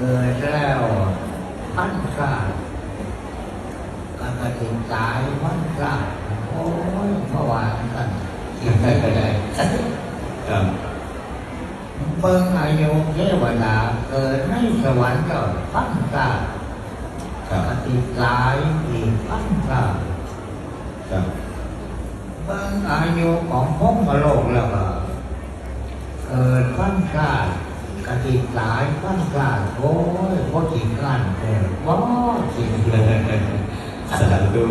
กิดแล้วพันกาก็กระถินสายพันกาโอ้ยเมื่อวานกันกินได้เลยครับเบิ่งอายุเทวดาเกิดในสวรรค์ก็พันกาครับกติสายอีกพันกาครับเบิ่งอายุของพงมโลกแล้วก็เกิดพันกา กติสายพันกลาโอ้ยพอจิงกันเกิดว้าจริงเลยสาธุ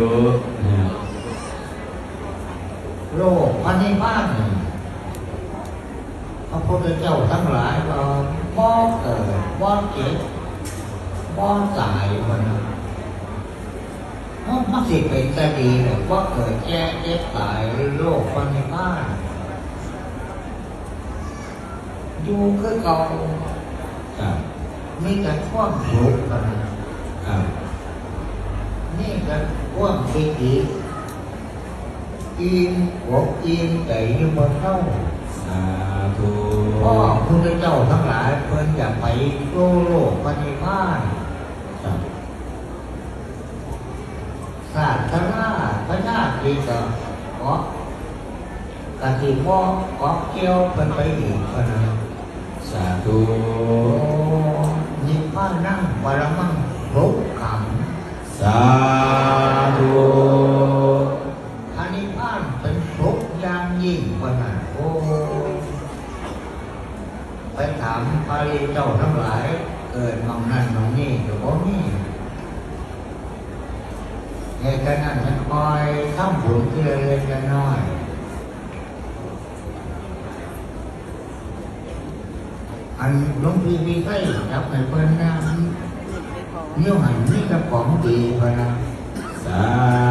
โลกพันในบ้านพระพุทธเจ้าทั้งหลายก็บ่เกิดบ่เจ็บบ่ตายมันมันสิเป็นจะดีเลยว่าเกิดแก่เจ็บตายโลกพันในบ้าน อยู่คือเก่าครับมีแต่ความสุขกันครับนี่ก็ความคิดดีอิ่มอกอิ่มใจอยู่บนเท่าสาธุพ่อพุทธเจ้าทั้งหลายเพิ่นจะไปโลโลกปฏิภาณครับศาสนาพระญาติก็ขอกะทิพ่อขอเกี่ยวเป็นไปอีกคนนะ สาธุโอ้ยิพพานั่งบารมังรุกขสาธุำอานิพพานเป็นทุกอย่างยิ่งคนนั้นโอ้ไปถามพระริเจ้าทั้งหลายเกิดมองนั่นมองนี่อยู่บ่มีเหตุการณ์นั้นมันคอยทำบุญทีละเล็กละน้อย อันหลวงพี่มีใกล้รับไปเปิ้นน้ำเยี่ยวหันนี่กับของดีพะนะสา